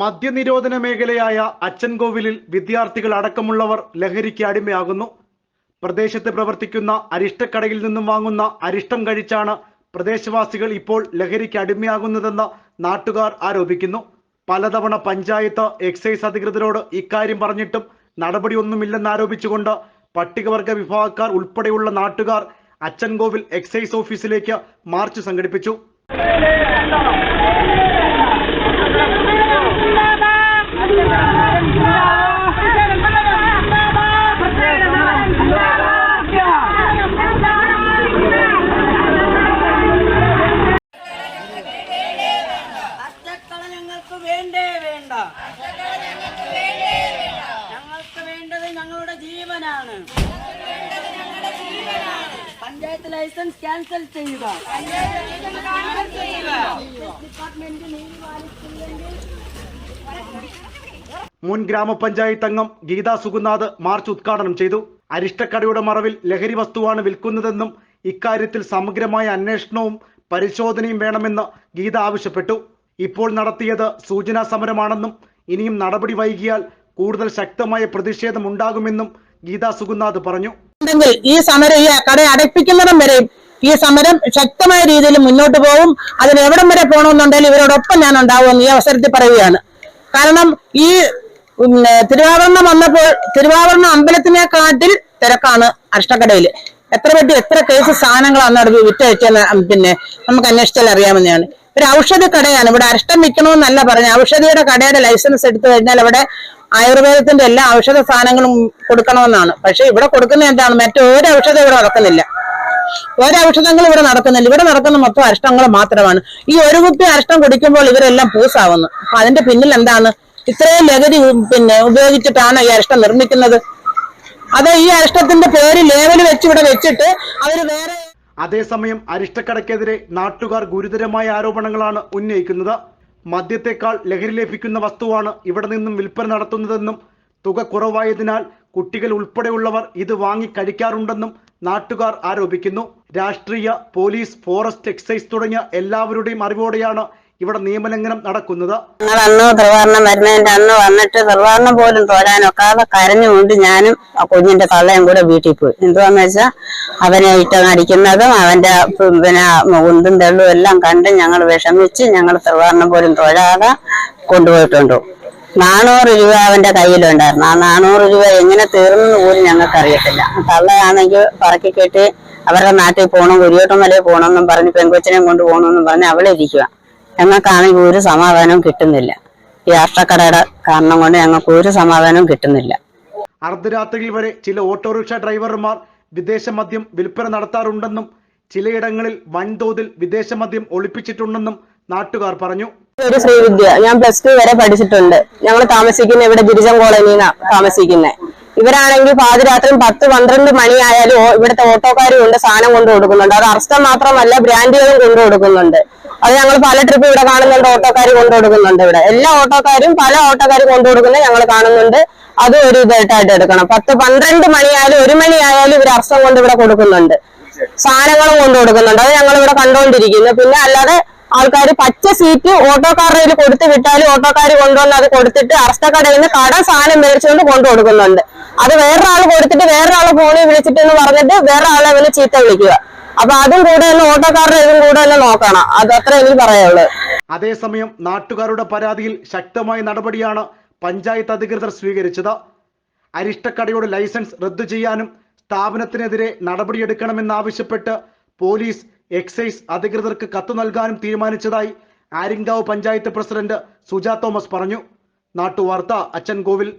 മദ്യനിരോധന മേഖലയായ അച്ചൻകോവിലിൽ വിദ്യാർത്ഥികൾ അടക്കമുള്ളവർ ലഹരിക്ക് അടിമയാകുന്നു. പ്രദേശത്ത് പ്രവർത്തിക്കുന്ന അരിഷ്ടക്കടയിൽ നിന്നും വാങ്ങുന്ന അരിഷ്ടം കഴിച്ചാണ് പ്രദേശവാസികൾ ഇപ്പോൾ ലഹരിക്ക് അടിമയാകുന്നതെന്ന് നാട്ടുകാർ ആരോപിക്കുന്നു. പലതവണ പഞ്ചായത്ത് എക്സൈസ് അധികൃതരോട് ഇക്കാര്യം പറഞ്ഞിട്ടും നടപടിയൊന്നുമില്ലെന്നാരോപിച്ചുകൊണ്ട് പട്ടികവർഗ വിഭാഗക്കാർ ഉൾപ്പെടെയുള്ള നാട്ടുകാർ അച്ചൻകോവിൽ എക്സൈസ് ഓഫീസിലേക്ക് മാർച്ച് സംഘടിപ്പിച്ചു. ജീവനാണ്. പഞ്ചായത്ത് ലൈസൻസ് ക്യാൻസൽ ചെയ്യുക. മുൻ ഗ്രാമപഞ്ചായത്ത് അംഗം ഗീതാ സുഗുനാഥ് മാർച്ച് ഉദ്ഘാടനം ചെയ്തു. അരിഷ്ടക്കടയുടെ മറവിൽ ലഹരി വസ്തുവാണ് വിൽക്കുന്നതെന്നും ഇക്കാര്യത്തിൽ സമഗ്രമായ അന്വേഷണവും പരിശോധനയും വേണമെന്ന് ഗീത ആവശ്യപ്പെട്ടു. ഇപ്പോൾ നടത്തിയത് സൂചനാ സമരമാണെന്നും ഇനിയും നടപടി വൈകിയാൽ കൂടുതൽ ശക്തമായ പ്രതിഷേധം ഉണ്ടാകുമെന്നും ഗീതാ സുഗുന്നാഥ് പറഞ്ഞു. ഈ സമരം ഈ കട അടപ്പിക്കുന്നതും വരെയും ഈ സമരം ശക്തമായ രീതിയിൽ മുന്നോട്ട് പോകും അതിന് എവിടം വരെ പോകണമെന്നുണ്ടെങ്കിൽ ഇവരോടൊപ്പം ഞാൻ ഉണ്ടാവുമെന്ന് ഈ അവസരത്തിൽ പറയുകയാണ്. കാരണം ഈ തിരുവാഭരണം വന്നപ്പോൾ തിരുവാഭരണം അമ്പലത്തിനെക്കാട്ടിൽ തിരക്കാണ് അഷ്ടക്കടയിൽ എത്ര പറ്റി എത്ര കേസ് സാധനങ്ങളാണ് അവിടെ വിറ്റയച്ചെന്ന് പിന്നെ നമുക്ക് അന്വേഷിച്ചാൽ അറിയാമെന്നാണ് ഒരു ഔഷധ കടയാണ്. ഇവിടെ അരിഷ്ടം വിൽക്കണമെന്നല്ല പറഞ്ഞ ഔഷധിയുടെ കടയുടെ ലൈസൻസ് എടുത്തു കഴിഞ്ഞാൽ അവിടെ ആയുർവേദത്തിന്റെ എല്ലാ ഔഷധ സാധനങ്ങളും കൊടുക്കണമെന്നാണ്. പക്ഷെ ഇവിടെ കൊടുക്കുന്ന എന്താണ്? മറ്റൊരു ഔഷധം ഇവിടെ നടക്കുന്നില്ല. ഒരു ഔഷധങ്ങളും ഇവിടെ നടക്കുന്നില്ല. ഇവിടെ നടക്കുന്ന മൊത്തം അരിഷ്ടങ്ങൾ മാത്രമാണ്. ഈ ഒരു കുപ്പി അരിഷ്ടം കുടിക്കുമ്പോൾ ഇവരെല്ലാം പൂസാവുന്നു. അപ്പൊ അതിന്റെ പിന്നിൽ എന്താണ്? ഇത്രയും ലഹരി പിന്നെ ഉപയോഗിച്ചിട്ടാണ് ഈ അരിഷ്ടം നിർമ്മിക്കുന്നത്. അത് ഈ അരിഷ്ടത്തിന്റെ പേര് ലേവൽ വെച്ച് ഇവിടെ വെച്ചിട്ട് അവർ വേറെ അതേസമയം അരിഷ്ടക്കടക്കെതിരെ നാട്ടുകാർ ഗുരുതരമായ ആരോപണങ്ങളാണ് ഉന്നയിക്കുന്നത്. മദ്യത്തെക്കാൾ ലഹരി ലഭിക്കുന്ന വസ്തുവാണ് ഇവിടെ നിന്നും വിൽപ്പന നടത്തുന്നതെന്നും തുക കുറവായതിനാൽ കുട്ടികൾ ഉൾപ്പെടെയുള്ളവർ ഇത് വാങ്ങി കഴിക്കാറുണ്ടെന്നും നാട്ടുകാർ ആരോപിക്കുന്നു. രാഷ്ട്രീയ പോലീസ് ഫോറസ്റ്റ് എക്സൈസ് തുടങ്ങിയ എല്ലാവരുടെയും അറിവോടെയാണ് ഇവിടെ നിയമലംഘനം നടക്കുന്നത്. ഞങ്ങൾ അന്ന് നിർവഹണം വരുന്നതിന്റെ അന്ന് വന്നിട്ട് നിർവഹണം പോലും തോരാനൊക്കാതെ കരഞ്ഞുകൊണ്ട് ഞാനും ആ കുഞ്ഞിന്റെ തള്ളയും കൂടെ വീട്ടിൽ പോയി. എന്തുവാന്ന് വെച്ചാൽ അവനെ ഇട്ട് അടിക്കുന്നതും അവന്റെ പിന്നെ ഉന്തും തെള്ളും എല്ലാം കണ്ട് ഞങ്ങൾ വിഷമിച്ച് ഞങ്ങൾ നിർവഹണം പോലും തോരാതെ കൊണ്ടുപോയിട്ടുണ്ട്. നാനൂറ് രൂപ അവന്റെ കയ്യിലുണ്ടായിരുന്നു. ആ നാനൂറ് രൂപ എങ്ങനെ തീർന്നു പോലും ഞങ്ങൾക്ക് അറിയത്തില്ല. തള്ളയാണെങ്കിൽ പറക്കി കെട്ടി അവരുടെ നാട്ടിൽ പോകണം കുരിയോട്ടമലയിൽ പോകണമെന്നും പറഞ്ഞ് പെങ്കൊച്ചിനെയും കൊണ്ട് പോകണമെന്നും പറഞ്ഞ് അവളെ ഇരിക്കുക ഞങ്ങൾക്കാണെങ്കിൽ ഒരു സമാധാനവും കിട്ടുന്നില്ല. ഈ രാഷ്ട്രക്കടയുടെ കാരണം കൊണ്ട് ഞങ്ങൾക്ക് ഒരു സമാധാനവും കിട്ടുന്നില്ല. അർദ്ധരാത്രിയിൽ വരെ ചില ഓട്ടോറിക്ഷ ഡ്രൈവർമാർ വിദേശ മദ്യം വിൽപ്പന നടത്താറുണ്ടെന്നും ചിലയിടങ്ങളിൽ വൻതോതിൽ വിദേശ മദ്യം ഒളിപ്പിച്ചിട്ടുണ്ടെന്നും നാട്ടുകാർ പറഞ്ഞു. ഒരു ശ്രീവിദ്യ ഞാൻ പ്ലസ് ടു വരെ പഠിച്ചിട്ടുണ്ട്. ഞങ്ങൾ താമസിക്കുന്ന ഇവിടെ ഗിരിജൻ കോളനിന്നാ താമസിക്കുന്നത് ഇവരാണെങ്കിൽ പാതിരാത്രി പത്ത് പന്ത്രണ്ട് മണിയായാലും ഇവിടുത്തെ ഓട്ടോക്കാരും ഉണ്ട് സാധനം കൊണ്ടു കൊടുക്കുന്നുണ്ട് അത് അർസ്റ്റം മാത്രമല്ല ബ്രാൻഡുകളും കൊണ്ടു കൊടുക്കുന്നുണ്ട് അത് ഞങ്ങൾ പല ട്രിപ്പ് ഇവിടെ കാണുന്നുണ്ട് ഓട്ടോക്കാർ കൊണ്ടു കൊടുക്കുന്നുണ്ട് ഇവിടെ. എല്ലാ ഓട്ടോക്കാരും പല ഓട്ടോക്കാരും കൊണ്ടു കൊടുക്കുന്നത് ഞങ്ങൾ കാണുന്നുണ്ട്. അത് ഒരു ഇതായിട്ടായിട്ട് എടുക്കണം. പത്ത് പന്ത്രണ്ട് മണിയായാലും ഒരു മണിയായാലും ഇവർ അർസം കൊണ്ട് ഇവിടെ കൊടുക്കുന്നുണ്ട്. സാധനങ്ങളും കൊണ്ടു കൊടുക്കുന്നുണ്ട്. അത് ഞങ്ങൾ ഇവിടെ കണ്ടുകൊണ്ടിരിക്കുന്നു പിന്നെ അല്ലാതെ ആൾക്കാർ പച്ച സീറ്റ് ഓട്ടോക്കാരുടെ കയ്യിൽ കൊടുത്തു വിട്ടാലും ഓട്ടോക്കാർ കൊണ്ടുവന്ന് അത് കൊടുത്തിട്ട് അറസ്റ്റക്കടയിൽ നിന്ന് കട സാധനം മേടിച്ചുകൊണ്ട് കൊണ്ടു കൊടുക്കുന്നുണ്ട്. അത് വേറൊരാൾ കൊടുത്തിട്ട് വേറൊരാളെ ഫോണിൽ വിളിച്ചിട്ട് എന്ന് പറഞ്ഞിട്ട് വേറെ ആളെ അവന് ചീത്ത വിളിക്കുക. അപ്പൊ അതും കൂടെ ഒന്ന് ഓട്ടോക്കാരുടെ ഇതും കൂടെ ഒന്ന് നോക്കണം. അത് അത്ര എനിക്ക് പറയുള്ളൂ അതേസമയം നാട്ടുകാരുടെ പരാതിയിൽ ശക്തമായ നടപടിയാണ് പഞ്ചായത്ത് അധികൃതർ സ്വീകരിച്ചത്. അരിഷ്ടക്കടയുടെ ലൈസൻസ് റദ്ദു ചെയ്യാനും സ്ഥാപനത്തിനെതിരെ നടപടിയെടുക്കണമെന്നാവശ്യപ്പെട്ട് പോലീസ് എക്സൈസ് അധികൃതർക്ക് കത്തു നൽകാനും തീരുമാനിച്ചതായി ആര്യങ്കാവ് പഞ്ചായത്ത് പ്രസിഡന്റ് സുജാ തോമസ് പറഞ്ഞു. നാട്ടുവാർത്ത അച്ചൻകോവിൽ.